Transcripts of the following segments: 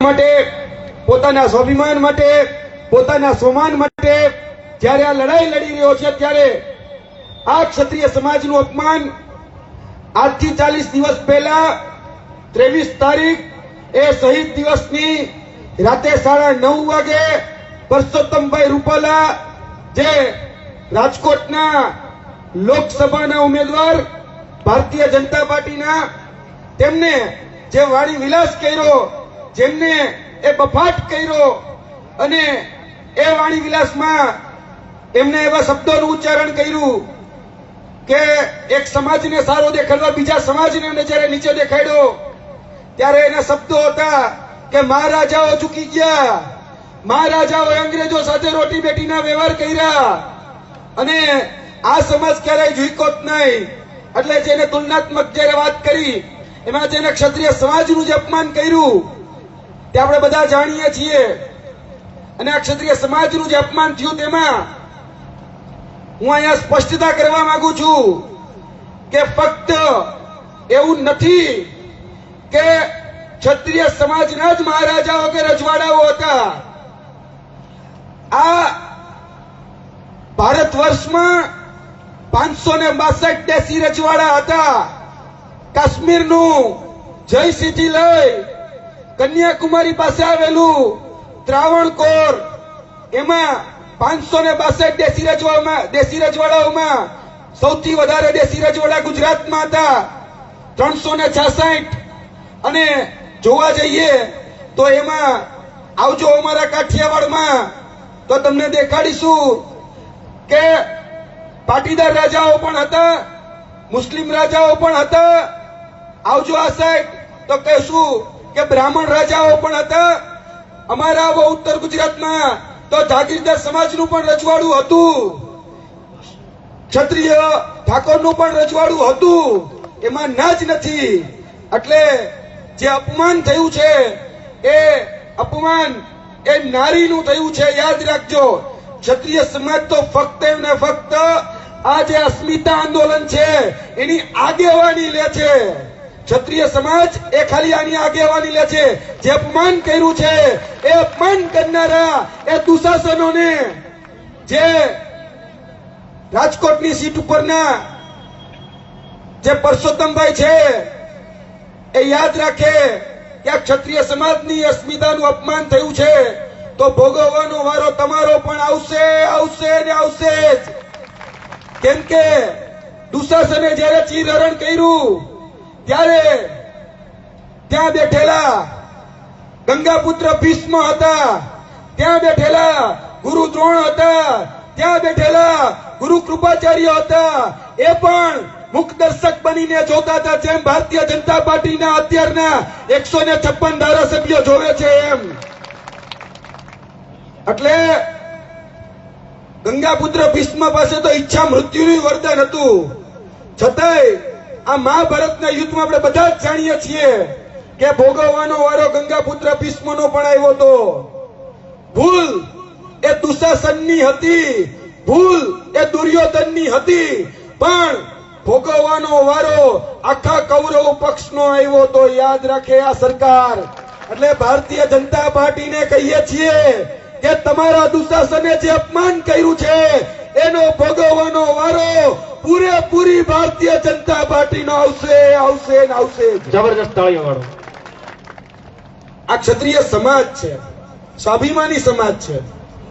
માટે, પોતાના સ્વાભિમાન માટે, પોતાના સ્વમાન માટે, જ્યારે આ લડાઈ લડી રહ્યો છે ત્યારે આ ક્ષત્રિય સમાજનું અપમાન આજથી ચાલીસ દિવસ પહેલા ત્રેવીસ તારીખ એ શહીદ દિવસની રાતે સાડા નવ વાગે પરસોત્તમભાઈ રૂપાલા જે રાજકોટના લોકસભાના ઉમેદવાર, ભારતીય જનતા પાર્ટીના, તેમને જે વાણી વિલાસ કર્યો જેમને એ બફાટ કર્યો અને એ વાણી વિલાસમાં એમને એવા શબ્દોનું ઉચ્ચારણ કર્યું કે એક સમાજને સારો દેખાડવા, બીજા સમાજને જ્યારે નીચે દેખાડ્યો, ત્યારે એના શબ્દો હતા કે મહારાજાઓ ચૂકી ગયા, મહારાજાઓએ અંગ્રેજો સાથે રોટી બેટીના વ્યવહાર કર્યા અને આ સમાજ ક્યારેય ઝૂક્યો જ નહીં. એટલે જેને તુલનાત્મક જ્યારે વાત કરી, એમાં જેને ક્ષત્રિય સમાજનું જે અપમાન કર્યું. તે આપણે બધા જાણીએ છીએ. અને આ ક્ષત્રિય સમાજનું જે અપમાન થયું તેમાં હું અહીંયા સ્પષ્ટતા કરવા માંગુ છું કે ફક્ત એવું નથી કે ક્ષત્રિય સમાજના જ મહારાજાઓ કે રજવાડાઓ હતા. આ ભારત વર્ષમાં પાંચસો ને બાસઠ દેશી રજવાડા હતા. કાશ્મીરનું જયસિંહથી લઈ કન્યાકુમારી પાસે આવેલું ત્રાવણકોર, એમાં પાંચસો ને બાસઠ દેશી રજવાડામાં દેશી રજવાડાઓમાં સૌથી વધારે દેશી રજવાડા ગુજરાતમાં હતા ત્રણસો ને છાસઠ. અને જોવા જઈએ તો એમાં આવજો અમારા કાઠિયાવાડમાં, તો તમને દેખાડીશું કે પાટીદાર રાજાઓ પણ હતા, મુસ્લિમ રાજાઓ પણ હતા. આવજો આ સાઈડ, તો કહેશું કે બ્રાહ્મણ રાજાઓ પણ હતા. અમારા ઉત્તર ગુજરાતમાં તો જાગીરદાર સમાજનું પણ રજવાડું હતું. ક્ષત્રિય ઠાકોરનું પણ રજવાડું હતું. એમાં ના જ નથી. એટલે જે અપમાન થયું છે, એ અપમાન, એ નારીનું થયું છે, યાદ રાખજો. ક્ષત્રિય સમાજ તો ફક્ત ને ફક્ત આ જે અસ્મિતા આંદોલન છે. એની આગેવાની લે છે. ક્ષત્રિય સમાજ એ ખાલી આની આગેવાની લે છે. જે અપમાન કર્યું છે, એ અપમાન કરનારા એ દુશાસનોને જે રાજકોટની સીટ ઉપરના જે પરસોત્તમભાઈ છે, એ યાદ રાખે કે આ ક્ષત્રિય સમાજની અસ્મિતાનું અપમાન થયું છે. તો ભોગવવાનો વારો તમારો પણ આવશે આવશે ને આવશે જ. કેમ કે દુશાસને જ્યારે ચીરહરણ કર્યું ત્યારે ત્યાં બેઠેલા ગંગાપુત્ર ભીષ્મ હતા. ત્યાં બેઠેલા ગુરુ દ્રોણ હતા. ત્યાં બેઠેલા ગુરુ કૃપાચાર્ય હતા. એ પણ મુખ દર્શક બનીને જોતા હતા, જેમ ભારતીય જનતા પાર્ટીના અત્યારના એકસો ને છપ્પન ધારાસભ્યો જોવે છે એમ. એટલે ગંગાપુત્ર ભીષ્મ પાસે તો ઈચ્છા મૃત્યુનું વરદાન હતું. છતાંય આ મહાભારતના યુદ્ધમાં આપણે બધા જ જાણીએ છીએ કે ભોગવવાનો વારો ગંગાપુત્ર ભીષ્મનો પણ આવ્યો હતો. ભૂલ એ દુશાસનની હતી. ભૂલ એ દુર્યોધનની હતી. પણ ભોગવવાનો વારો આખા કૌરવ પક્ષનો આવ્યો તો યાદ રાખે આ સરકાર. એટલે ભારતીય જનતા પાર્ટીને કહીએ છીએ કે તમારા દુશાસને જે અપમાન કર્યું છે એનો ભોગવવાનો વારો પૂરેપૂરી ભારતીય જનતા પાર્ટીનો આવશે આવશે ને આવશે. જબરજસ્ત તાળીઓ વાળો. આ ક્ષત્રિય સમાજ છે. સ્વાભિમાની સમાજ છે.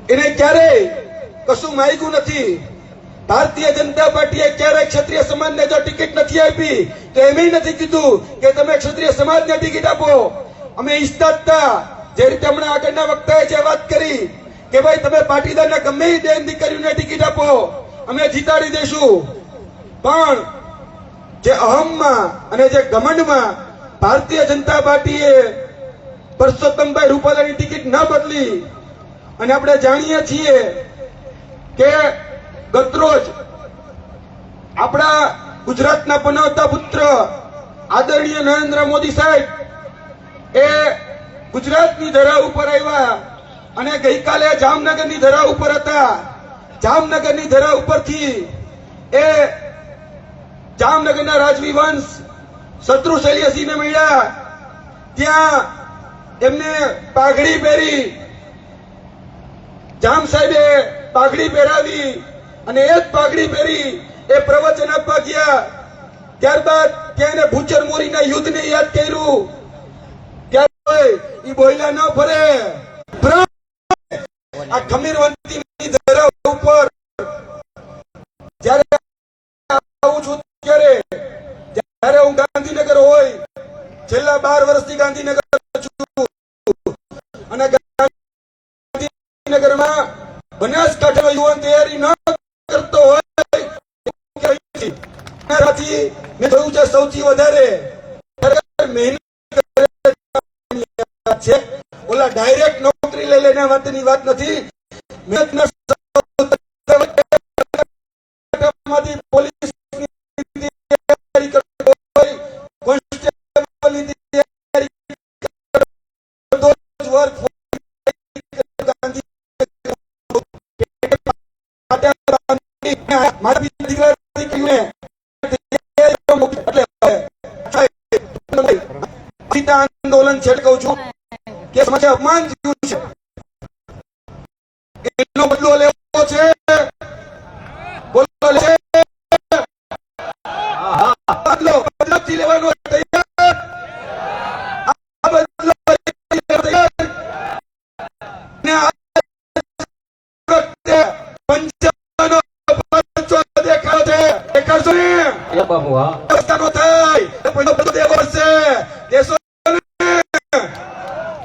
એને ક્યારેય કશું માંગ્યું નથી. ભારતીય જનતા પાર્ટીએ ક્યારેય ક્ષત્રિય સમાજને જો ટિકિટ નથી આપી તો એમ નથી કીધું કે તમે ક્ષત્રિય સમાજને ટિકિટ આપો. અમે ઈચ્છતા હતા જે રીતે હમણાં આગળના વક્તાએ જે વાત કરી કે ભાઈ તમે પાટીદારના ગમે એ બેન દીકરીઓને ટિકિટ આપો અમે જીતાડી દઈશું. પણ જે અહમમાં અને જે ગમંડમાં ભારતીય જનતા પાર્ટીએ પરસોત્તમભાઈ રૂપાલાની ટિકિટ ન બદલી, અને આપણે જાણીએ છીએ કે ગતરોજ આપણા ગુજરાતના પનવતા પુત્ર આદરણીય નરેન્દ્ર મોદી સાહેબ એ ગુજરાતની ધરા ઉપર આવ્યા અને ગઈકાલે જામનગરની ધરા ઉપર હતા. જામનગરની ધરા ઉપરથી એ જામનગરના રાજવી વંશ શત્રુ શૈલ્યસિંહને મળ્યા. ત્યાં એમને પાઘડી પહેરી જામ સાહેબે પાઘડી પહેરાવી અને એ જ પાઘડી પહેરી એ પ્રવચન આપવા ગયા. ત્યારબાદ ત્યાં એને ભૂચર મોરીના યુદ્ધને યાદ કર્યું. ત્યારે ઈ બોયલા ન ફરે. આ ખમીરવંતીની બનાસકાંઠાનો યુવાન તૈયારી ન કરતો હોય મેં જોયું છે સૌથી વધારે મહેનત છે ઓલા ડાયરેક્ટ નોકરી લઈ લઈને વાતની વાત નથી મહેનતના માંથી આંદોલન છે કહું છું કે સમાજે અપમાન થયું છે. એનો બદલો લેવો છે. બોલો લે બદલો, બદલાવથી લેવાનો તૈયાર. આ બદલો તૈયાર. ને આ વખતે પંચાવનનો પરચો દેખાડો છે. દેખાડશો ને? બાપુ હા.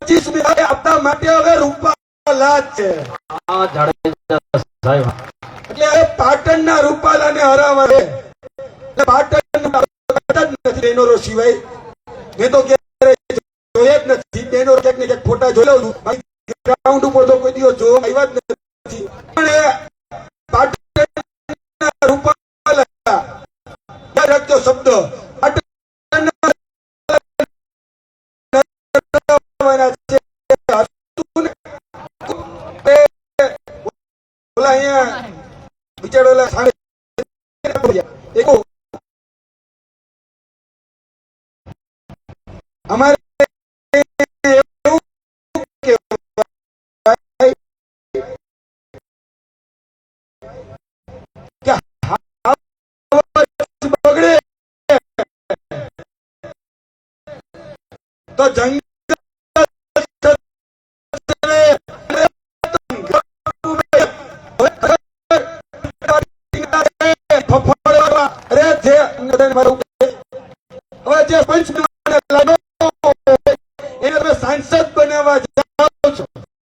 પચીસ માટે હવે રૂપાલા છે. પાટણ હવે પાટણના છે એટલે નથી બેનરો સિવાય. મેં તો જોયા જ નથી. તેનો ક્યાંક ને ક્યાંક ફોટા જોઈ લઉં છું. ગ્રાઉન્ડ ઉપર તો કોઈ દિવસ જોવા આવ્યા જ નથી. પણ અમારે તો જંગલ ફફડવા અરે જે મારું હવે જે પંચ